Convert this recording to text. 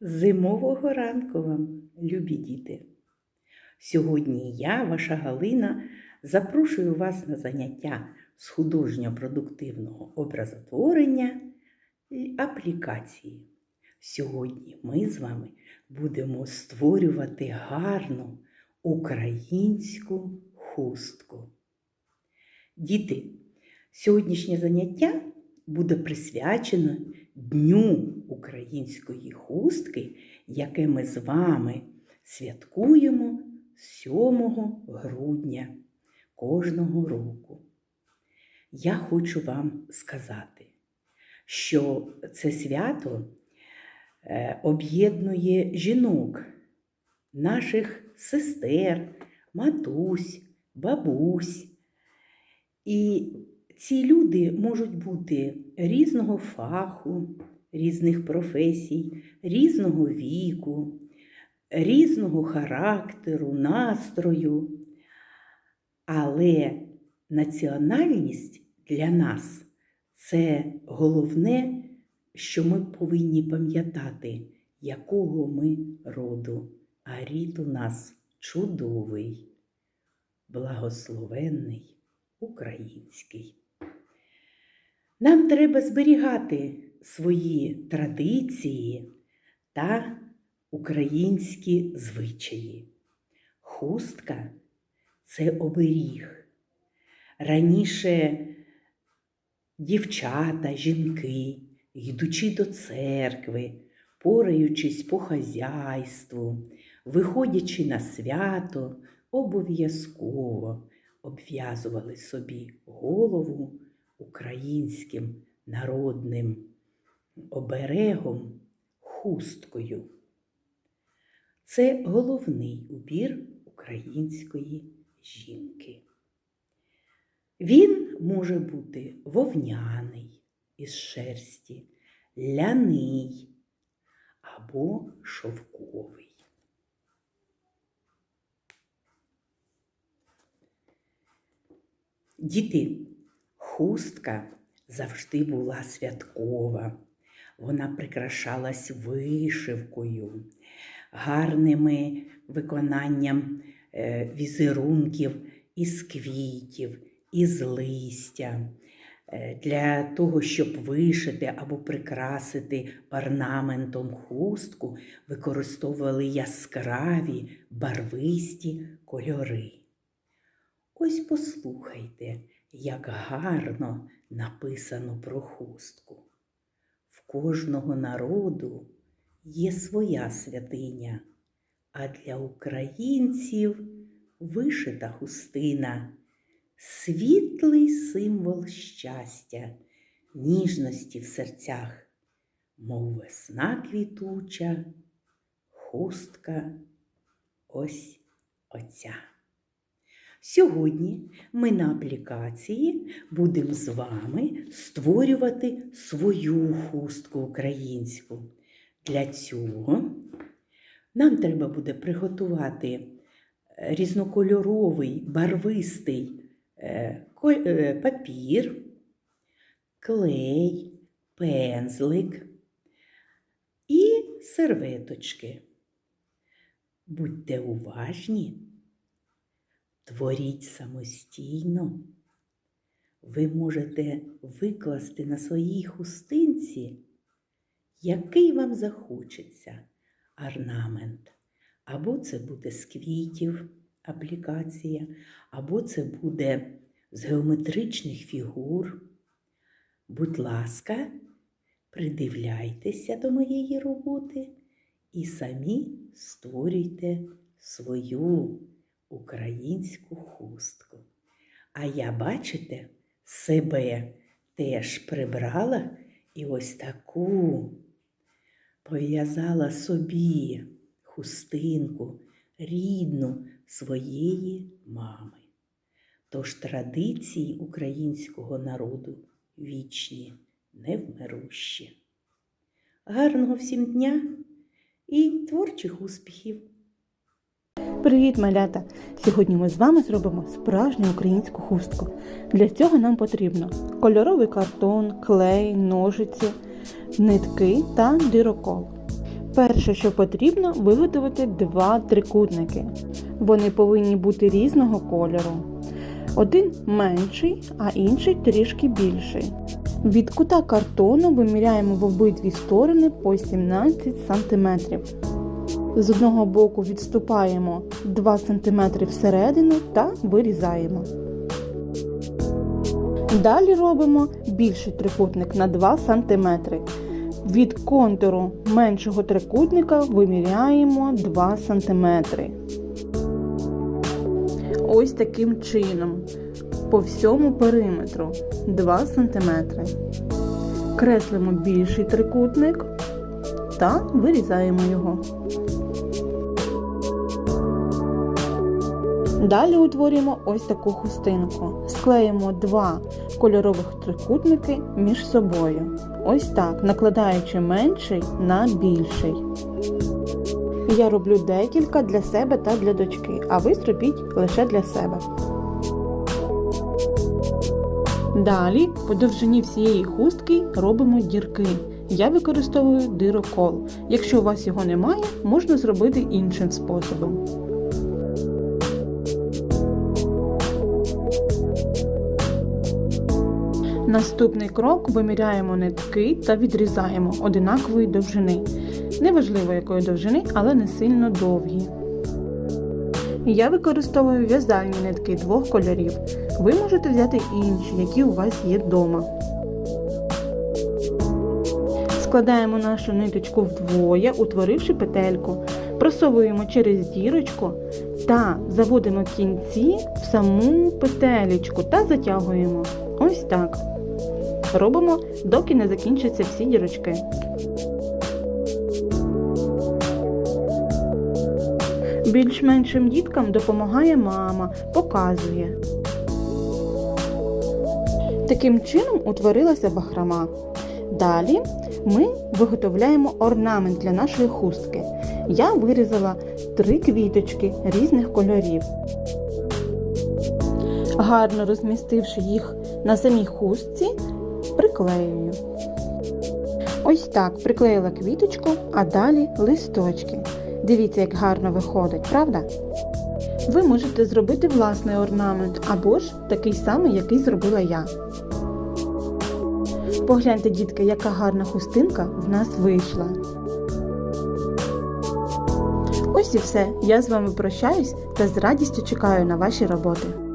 Зимового ранку вам, любі діти! Сьогодні я, ваша Галина, запрошую вас на заняття з художньо-продуктивного образотворення і аплікації. Сьогодні ми з вами будемо створювати гарну українську хустку. Діти, сьогоднішнє заняття буде присвячено Дню української хустки, яке ми з вами святкуємо 7 грудня кожного року. Я хочу вам сказати, що це свято е, об'єднує жінок, наших сестер, матусь, бабусь. І ці люди можуть бути різного фаху, різних професій, різного віку, різного характеру, настрою. Але національність для нас це головне, що ми повинні пам'ятати, якого ми роду. А рід у нас чудовий, благословенний, український. Нам треба зберігати свої традиції та українські звичаї. Хустка це оберіг. Раніше дівчата, жінки, йдучи до церкви, пораючись по хазяйству, виходячи на свято, обов'язково обв'язували собі голову українським народним оберегом хусткою. Це головний убір української жінки. Він може бути вовняний із шерсті, ляний або шовковий. Діти, хустка завжди була святкова. Вона прикрашалась вишивкою, гарними виконанням е, візерунків із квітів, із листя. Е, Для того, щоб вишити або прикрасити орнаментом хустку, використовували яскраві барвисті кольори. Ось послухайте, як гарно написано про хустку. В кожного народу є своя святиня, а для українців вишита хустина світлий символ щастя, ніжності в серцях, мов весна квітуча, хустка ось оця. Сьогодні ми на аплікації будемо з вами створювати свою хустку українську. Для цього нам треба буде приготувати різнокольоровий барвистий е, е, папір, клей, пензлик і серветочки. Будьте уважні. Творіть самостійно. Ви можете викласти на своїй хустинці, який вам захочеться орнамент. Або це буде з квітів аплікація, або це буде з геометричних фігур. Будь ласка, придивляйтеся до моєї роботи і самі створюйте свою українську хустку. А я, бачите, себе теж прибрала і ось таку пов'язала собі хустинку рідну своєї мами. Тож традиції українського народу вічні, невмирущі. Гарного всім дня і творчих успіхів! Привіт, малята! Сьогодні ми з вами зробимо справжню українську хустку. Для цього нам потрібно кольоровий картон, клей, ножиці, нитки та дирокол. Перше, що потрібно, виготовити два трикутники. Вони повинні бути різного кольору. Один менший, а інший трішки більший. Від кута картону виміряємо в обидві сторони по 17 см. З одного боку відступаємо 2 см всередину та вирізаємо. Далі робимо більший трикутник на 2 см. Від контуру меншого трикутника виміряємо 2 см. Ось таким чином. По всьому периметру 2 см. Креслимо більший трикутник та вирізаємо його. Далі утворюємо ось таку хустинку. Склеїмо два кольорових трикутники між собою. Ось так, накладаючи менший на більший. Я роблю декілька для себе та для дочки, а ви зробіть лише для себе. Далі по довжині всієї хустки робимо дірки. Я використовую дирокол. Якщо у вас його немає, можна зробити іншим способом. Наступний крок виміряємо нитки та відрізаємо одинакової довжини. Неважливо якої довжини, але не сильно довгі. Я використовую в'язальні нитки двох кольорів. Ви можете взяти інші, які у вас є вдома. Складаємо нашу ниточку вдвоє, утворивши петельку. Просовуємо через дірочку та заводимо кінці в саму петелечку та затягуємо. Ось так. Робимо, доки не закінчаться всі дірочки. Більш-меншим діткам допомагає мама, показує. Таким чином утворилася бахрома. Далі ми виготовляємо орнамент для нашої хустки. Я вирізала три квіточки різних кольорів. Гарно розмістивши їх на самій хустці, приклеюю. Ось так приклеїла квіточку, а далі листочки. Дивіться, як гарно виходить, правда? Ви можете зробити власний орнамент або ж такий самий, який зробила я. Погляньте, дітки, яка гарна хустинка в нас вийшла. Ось і все. Я з вами прощаюсь та з радістю чекаю на ваші роботи.